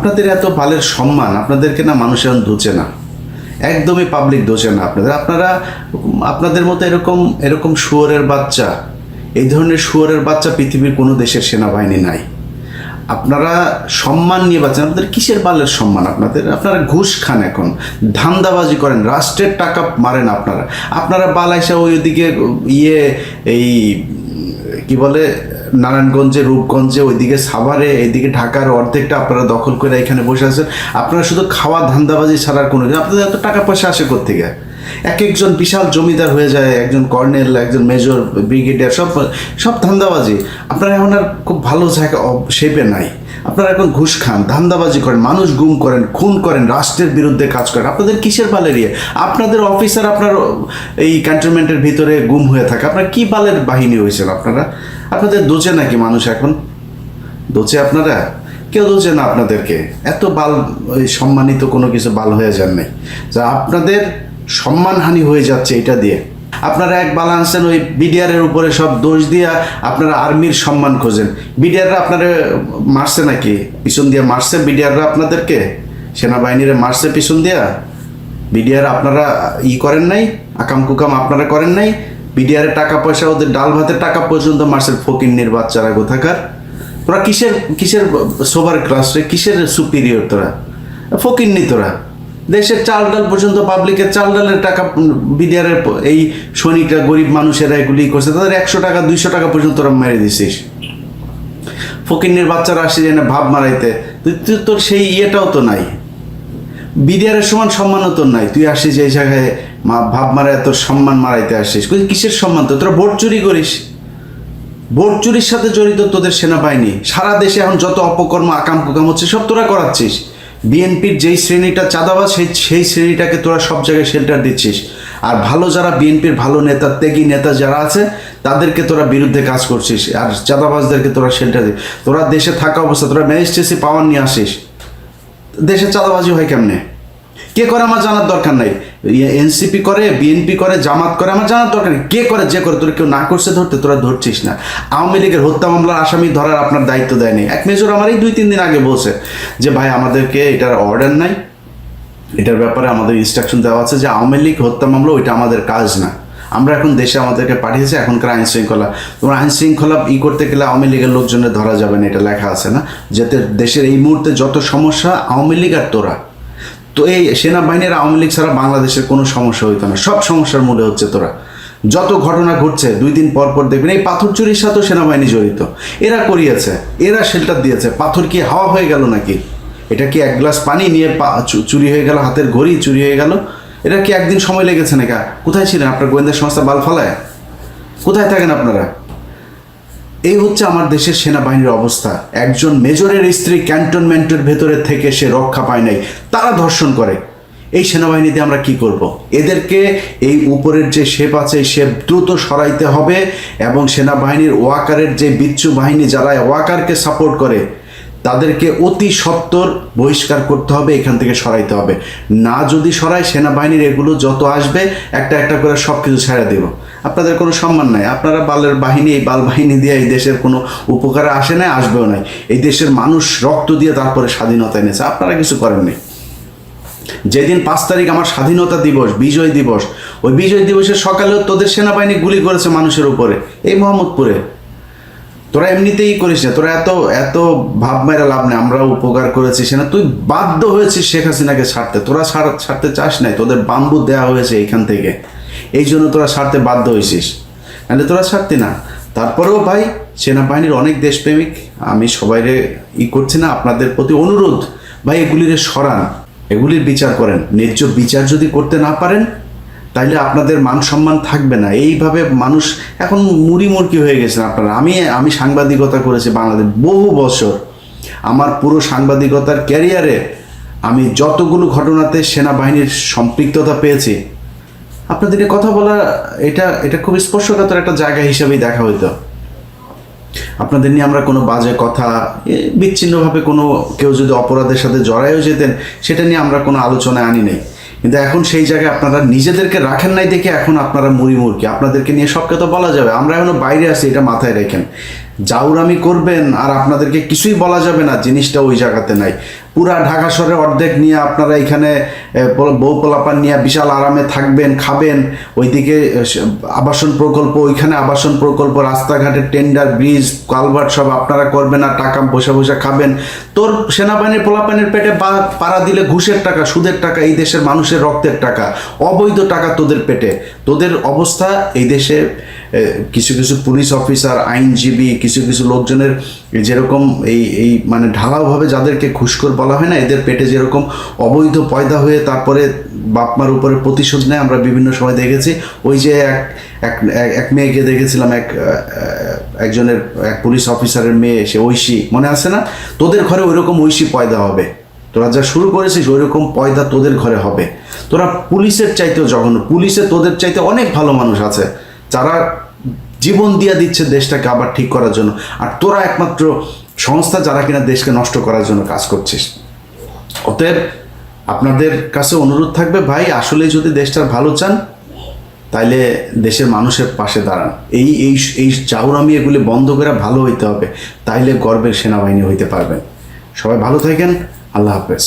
আপনাদের এত বালের সম্মান, আপনাদেরকে না মানুষ এখন দুচে না। একদমই পাবলিক দোষে না আপনাদের। আপনারা, আপনাদের মতো এরকম এরকম শুয়োরের বাচ্চা, এই ধরনের শুয়োরের বাচ্চা পৃথিবীর কোনো দেশের সেনাবাহিনী নাই। আপনারা সম্মান নিয়ে বাঁচেন। আপনাদের কিসের বালের সম্মান আপনাদের? আপনারা ঘুষ খান এখন। ধান্দাবাজি করেন। রাষ্ট্রের টাকা মারেন আপনারা। আপনারা বালাইসা ওই ওদিকে ইয়ে এই কি বলে, নারায়ণগঞ্জে, রূপগঞ্জে, ওইদিকে সাভারে, এইদিকে ঢাকার অর্ধেকটা আপনারা দখল করে এখানে বসে আছেন। আপনারা শুধু খাওয়া ধান্দাবাজি ছাড়ার কোনো আপনাদের এত টাকা পয়সা আসে কোথেকে এক একজন বিশাল জমিদার হয়ে যায়, একজন কর্নেল, একজন মেজর, ব্রিগেডিয়ার, সব সব ধান্দাবাজি। আপনারা এখন আর খুব ভালো জায়গা শেপে নাই। আপনারা এখন ঘুষ খান, ধান্দাবাজি করেন, মানুষ গুম করেন, খুন করেন, রাষ্ট্রের বিরুদ্ধে কাজ করেন। আপনাদের কিসের বালের ইয়ে? আপনাদের অফিসার আপনার এই ক্যান্টনমেন্টের ভিতরে গুম হয়ে থাকে। আপনার কি বালের বাহিনী হয়েছেন আপনারা? আপনাদের দোচে নাকি মানুষ এখন? দোচে আপনারা? কেউ দোচে না আপনাদেরকে। এত বাল সম্মানিত কোনো কিছু বাল হয়ে যান নাই। যা আপনাদের সম্মানহানি হয়ে যাচ্ছে এটা দিয়ে। আপনারা এক বাল আনছেন ওই বিডিআরের উপরে সব দোষ দিয়া আপনারা আর্মির সম্মান খোঁজেন। বিডিআররা আপনারা মারছে নাকি? পিছন দিয়ে মারছে বিডিআররা আপনাদেরকে? সেনাবাহিনীরা মারছে পিছন দিয়া? বিডিআর আপনারা ই করেন নাই? আকাম কুকাম আপনারা করেন নাই? বিডিআরের টাকা পয়সা ওদের ডাল ভাতের টাকা পর্যন্ত মারছে ফকিন্নির বাচ্চারা কোথাকার তোরা কিসের কিসের সোভার ক্লাস রে? কিসের সুপিরিয়র তোরা? ফকিন্নি তোরা? দেশের চাল ডাল পর্যন্ত পাবলিকের চাল ডালের টাকা বিডিআরের এই সৈনিকরা, গরিব মানুষেরা এগুলি করছে। তাদের একশো টাকা, দুইশো টাকা পর্যন্ত তোরা মেরে দিছিস ফকিন্নির বাচ্চারা আসে যেন ভাব মারাইতে। তুই তোর সেই ইয়েটাও তো নাই। বিডিআরের সমান সম্মানও তোর নাই। তুই আসিস এই জায়গায় ভাব মারায় তোর সম্মান মারাইতে আসিস। কিসের সম্মান তো তোরা ভোট চুরি করিস। ভোট চুরির সাথে জড়িত তোদের সেনাবাহিনী। সারা দেশে এখন যত অপকর্ম আকাম কুকাম হচ্ছে, সব তোরা করাচ্ছিস। বিএনপির যেই শ্রেণীটা চাঁদাবাজ, সেই সেই শ্রেণীটাকে তোরা সব জায়গায় শেল্টার দিচ্ছিস। আর ভালো যারা বিএনপির ভালো নেতা, ত্যাগী নেতা যারা আছে, তাদেরকে তোরা বিরুদ্ধে কাজ করছিস। আর চাঁদাবাজদেরকে তোরা শেল্টার দিস। তোরা দেশে থাকা অবস্থা তোরা ম্যাজিস্ট্রেসি পাওয়ার নিয়ে আসিস। দেশে চাঁদাবাজি হয় কেমনে? কে করে আমার জানার দরকার নাই? এনসিপি করে, বিএনপি করে, জামাত করে, আমার জানার দরকার নেই। কে করে যে করে, তোরা কেউ না করছে, ধরতে তোরা ধরছিস না। আওয়ামী লীগের হত্যা মামলার আসামি ধরার আপনার দায়িত্ব দেয়নি। এক মেজর আমার এই দুই তিন দিন আগে বলছে যে, ভাই, আমাদেরকে এটার অর্ডার নাই। এটার ব্যাপারে আমাদের ইনস্ট্রাকশন দেওয়া আছে যে, আওয়ামী লীগ হত্যা মামলা, ওইটা আমাদের কাজ না। আমরা এখন দেশে আমাদেরকে পাঠিয়েছে, এখনকার আইন শৃঙ্খলা। তোমার আইন শৃঙ্খলা ই করতে গেলে আওয়ামী লীগের লোকজনের ধরা যাবে না, এটা লেখা আছে না। যাতে দেশের এই মুহূর্তে যত সমস্যা, আওয়ামী লীগ আর তোরা। তো এই সেনাবাহিনীর আওয়ামী লীগ ছাড়া বাংলাদেশের কোনো সমস্যা হইতো না। সব সমস্যার মূলে হচ্ছে তোরা। যত ঘটনা ঘটছে, দুই দিন পর পর দেখবেন, এই পাথর চুরির সাথেও সেনাবাহিনী জড়িত। এরা করিয়েছে, এরা শেল্টার দিয়েছে। পাথর কি হাওয়া হয়ে গেল নাকি? এটা কি এক গ্লাস পানি নিয়ে চুরি হয়ে গেল, হাতের ঘড়ি চুরি হয়ে গেল? এটা কি একদিন সময় লেগেছে নাকি? কোথায় ছিলেন আপনার গোয়েন্দা সংস্থা বাল ফালায় কোথায় থাকেন আপনারা? এই হচ্ছে আমার দেশের সেনাবাহিনীর অবস্থা। একজন মেজরের স্ত্রী ক্যান্টনমেন্টের ভেতরে থেকে সে রক্ষা পায় নাই। তারা ধর্ষণ করে। এই সেনাবাহিনীতে আমরা কি করব। এদেরকে এই উপরের যে শেপ আছে, এই শেপ দ্রুত সরাইতে হবে এবং সেনাবাহিনীর ওয়াকারের যে বিচ্ছু বাহিনী যারা ওয়াকারকে সাপোর্ট করে তাদেরকে অতি সত্বর বহিষ্কার করতে হবে, এখান থেকে সরাইতে হবে। না যদি সরাই সেনাবাহিনীর এগুলো যত আসবে, একটা একটা করে সব কিছু ছেড়ে দেব। আপনাদের কোনো সম্মান নাই। আপনারা বালের বাহিনী, এই বাল বাহিনী দিয়ে এই দেশের কোনো উপকারে আসে নাই, আসবেও নাই। এই দেশের মানুষ রক্ত দিয়ে তারপরে স্বাধীনতা এনেছে। আপনারা কিছু করেননি যেদিন পাঁচ তারিখ আমার স্বাধীনতা দিবস, বিজয় দিবস, ওই বিজয় দিবসের সকালেও তোদের সেনাবাহিনী গুলি করেছে মানুষের উপরে, এই মোহাম্মদপুরে। তোরা এমনিতেই করিস না, তোরা এত এত ভাব মেরা লাভ নেই আমরা উপকার করেছি, সেনা তুই বাধ্য হয়েছিস শেখ হাসিনাকে ছাড়তে। তোরা ছাড়, ছাড়তে চাস নাই, তোদের বাম্বু দেওয়া হয়েছে এখান থেকে। এই জন্য তোরা ছাড়তে বাধ্য হয়েছিস নাহলে তোরা ছাড়তি না। তারপরেও ভাই, সেনাবাহিনীর অনেক দেশপ্রেমিক, আমি সবাইরে ই করছি না, আপনাদের প্রতি অনুরোধ, ভাই এগুলিরে সরান, এগুলির বিচার করেন। ন্যায্য বিচার যদি করতে না পারেন তাইলে আপনাদের মান সম্মান থাকবে না। এইভাবে মানুষ এখন মুড়ি মুরকি হয়ে গেছেন আপনারা। আমি আমি সাংবাদিকতা করেছি বাংলাদেশ বহু বছর। আমার পুরো সাংবাদিকতার ক্যারিয়ারে আমি যতগুলো ঘটনাতে সেনাবাহিনীর সম্পৃক্ততা পেয়েছি আপনাদের কথা বলা, এটা এটা খুব স্পর্শকাতর একটা জায়গা হিসাবেই দেখা হইতো। আপনাদের নিয়ে আমরা কোনো বাজে কথা বিচ্ছিন্নভাবে কোনো কেউ যদি অপরাধের সাথে জড়ায়ও যেতেন, সেটা নিয়ে আমরা কোনো আলোচনায় আনি নাই। কিন্তু এখন সেই জায়গায় আপনারা নিজেদেরকে রাখেন নাই দেখে এখন আপনারা মুড়ি মুরকি আপনাদেরকে নিয়ে সবকে তো বলা যাবে। আমরা এখনও বাইরে আছি, এটা মাথায় রেখেন। জাউরামি করবেন আর আপনাদেরকে কিছুই বলা যাবে না, জিনিসটা ওই জায়গাতে নাই। পুরা ঢাকা শহরে অর্ধেক নিয়ে আপনারা এখানে বউ পোলাপান নিয়ে বিশাল আরামে থাকবেন, খাবেন। ওইদিকে আবাসন প্রকল্প, ওইখানে আবাসন প্রকল্প, রাস্তাঘাটের টেন্ডার, ব্রিজ, কালভার্ট সব আপনারা করবেন আর টাকা বসে বসে খাবেন। তোর সেনাবাহিনীর পোলাপানের পেটে পাড়া দিলে ঘুষের টাকা, সুদের টাকা, এই দেশের মানুষের রক্তের টাকা, অবৈধ টাকা তোদের পেটে। তোদের অবস্থা এই দেশে কিছু কিছু পুলিশ অফিসার, আইনজীবী, কিছু কিছু লোকজনের যেরকম এই এই মানে ঢালাওভাবে যাদেরকে ঘুষখোর বলা হয় না, এদের পেটে যেরকম অবৈধ পয়দা হয়ে তারপরে বাপমার উপরে প্রতিশোধ নেয়, আমরা বিভিন্ন সময় দেখেছি। ওই যে এক এক, এক- মেয়েকে দেখেছিলাম, এক একজনের, এক পুলিশ অফিসারের মেয়ে, সে ঐশী, মনে আছে না? তোদের ঘরে ওইরকম ঐশী পয়দা হবে। তোরা যা শুরু করেছিস, ওইরকম পয়দা তোদের ঘরে হবে। তোরা পুলিশের চাইতেও জঘন্য, পুলিশে তোদের চাইতে অনেক ভালো মানুষ আছে। যারা জীবন দিয়ে দিচ্ছে দেশটাকে আবার ঠিক করার জন্য। আর তোরা একমাত্র সংস্থা যারা কিনা দেশকে নষ্ট করার জন্য কাজ করছিস। অতএব আপনাদের কাছে অনুরোধ থাকবে, ভাই আসলে যদি দেশটার ভালো চান, তাইলে দেশের মানুষের পাশে দাঁড়ান। এই এই এই চাউরামি এগুলি বন্ধ করে ভালো হইতে হবে, তাইলে গর্বের সেনাবাহিনী হইতে পারবেন। সবাই ভালো থাকেন, আল্লাহ হাফেজ।